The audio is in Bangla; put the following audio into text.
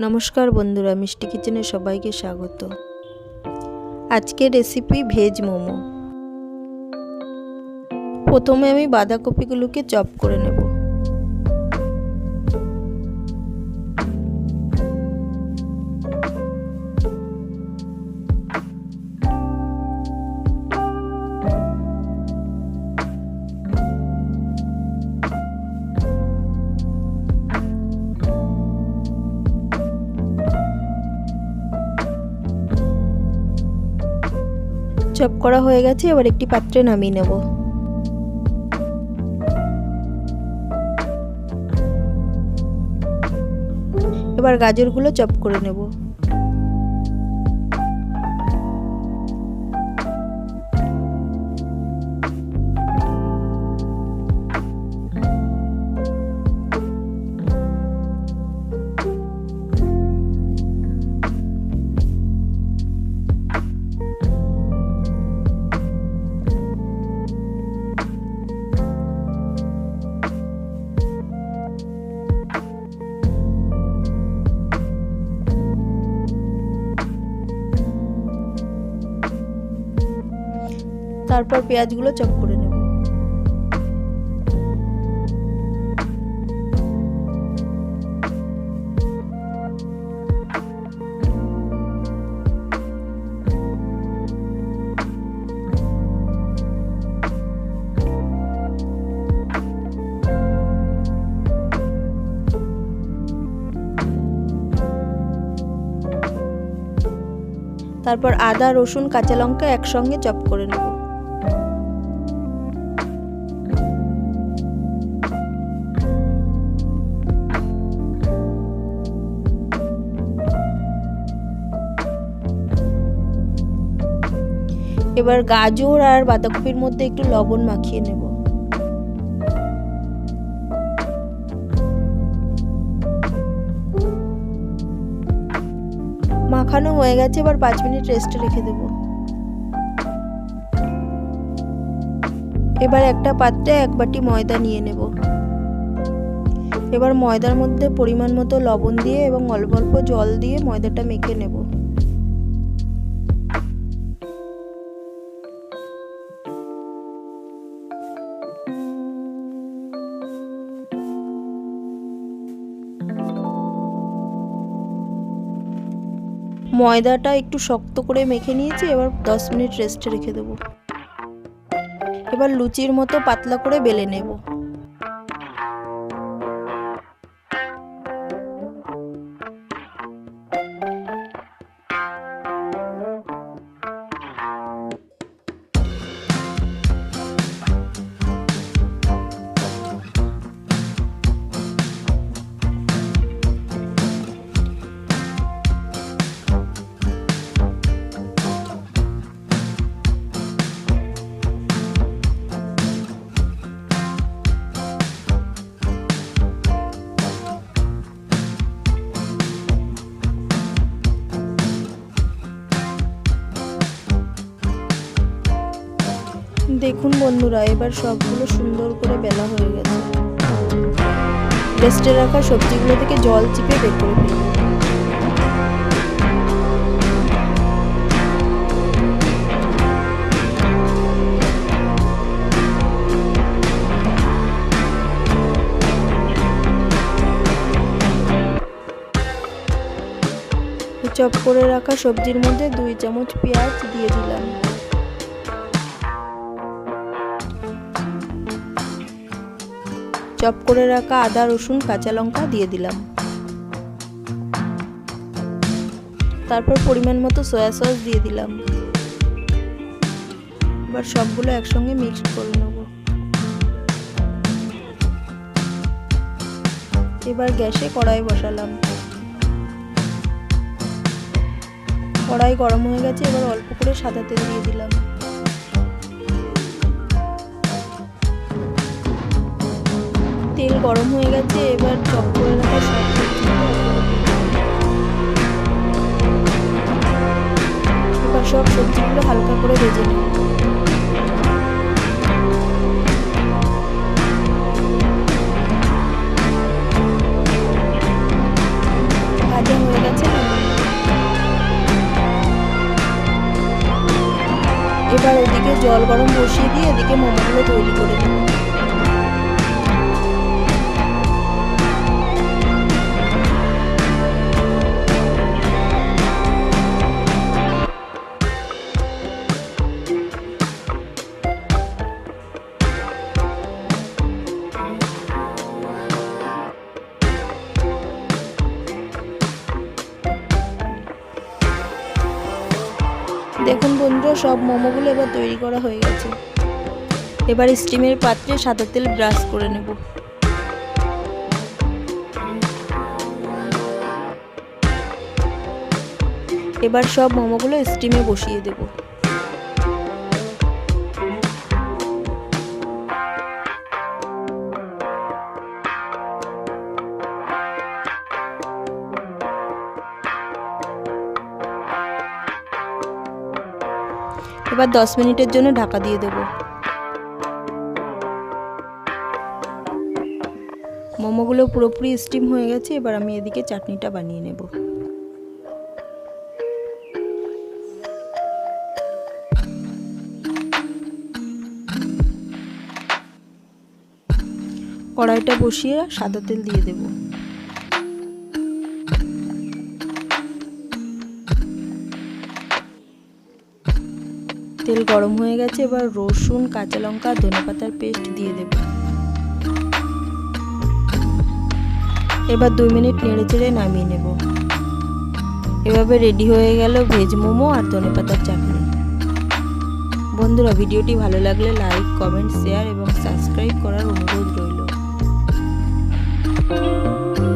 নমস্কার বন্ধুরা, মিষ্টি কিচেনে সবাইকে স্বাগত। আজকের রেসিপি ভেজ মোমো। প্রথমে আমি বাঁধাকপিগুলোকে চপ করে নেব। চপ করা হয়ে গেছে এবার একটি পাত্রে নামিয়ে নেব। এবার গাজরগুলো চপ করে নেব। তারপর পেঁয়াজগুলো চপ করে নেব। তারপর আদা রসুন কাঁচা লঙ্কা একসঙ্গে চপ করে নেব। এবার গাজর আর বাঁধাকপির মধ্যে একটু লবণ মাখিয়ে নেব। মাখানো হয়ে গেছে, এবার পাঁচ মিনিট রেস্টে রেখে দেব। এবার একটা পাত্রে এক বাটি ময়দা নিয়ে নেব। এবার ময়দার মধ্যে পরিমাণ মতো লবণ দিয়ে এবং অল্প অল্প জল দিয়ে ময়দাটা মেখে নেব। ময়দাটা একটু শক্ত করে মেখে নিয়েছি, এবার দশ মিনিট রেস্টে রেখে দেবো। এবার লুচির মতো পাতলা করে বেলে নেব। দেখুন বন্ধুরা, এবার সবগুলো সুন্দর করে বেলা হয়ে গেছে। রেস্টে রাখা সবজিগুলো থেকে জল চিপে বের চপ করে রাখা সবজির মধ্যে দুই চামচ পেঁয়াজ দিয়ে দিলাম। চপ করে রাখা আদা, রসুন, কাঁচা লঙ্কা দিয়ে দিলাম। তারপর পরিমাণ মতো সয়া সস দিয়ে দিলাম। এবার সবগুলো একসঙ্গে মিক্সড করে নেব। এবার গ্যাসে কড়াই বসালাম। কড়াই গরম হয়ে গেছে, এবার অল্প করে সাদা তেল দিয়ে দিলাম। তেল গরম হয়ে গেছে, এবার চপ করে রাখা সব এবার সব সবজিগুলো হালকা করে ভেজে নেব। ভাজা হয়ে গেছে। এবার ওদিকে জল গরম বসিয়ে দিয়ে এদিকে মোমোগুলো তৈরি করে নেব। বন্ধুরা সব মোমোগুলো এবার তৈরি করা হয়ে গেছে। এবার স্টিমের পাত্রে সাদা তেল ব্রাশ করে নেব। এবার সব মোমোগুলো স্টিমে বসিয়ে দেব। এবার দশ মিনিটের জন্য ঢাকা দিয়ে দেব। মোমোগুলো পুরোপুরি স্টিম হয়ে গেছে, এবার আমি এদিকে চাটনিটা বানিয়ে নেব। কড়াইটা বসিয়ে সাদা তেল দিয়ে দেবো। তেল গরম হয়ে গেছে, এবার রসুন, কাঁচা লঙ্কা ধনে পাতার পেস্ট দিয়ে দেব। এবার দুই মিনিট নেড়ে চেড়ে নামিয়ে নেব। এভাবে রেডি হয়ে গেল ভেজ মোমো আর ধনে পাতার চাটনি। বন্ধুরা, ভিডিওটি ভালো লাগলে লাইক, কমেন্ট, শেয়ার এবং সাবস্ক্রাইব করার অনুরোধ রইল।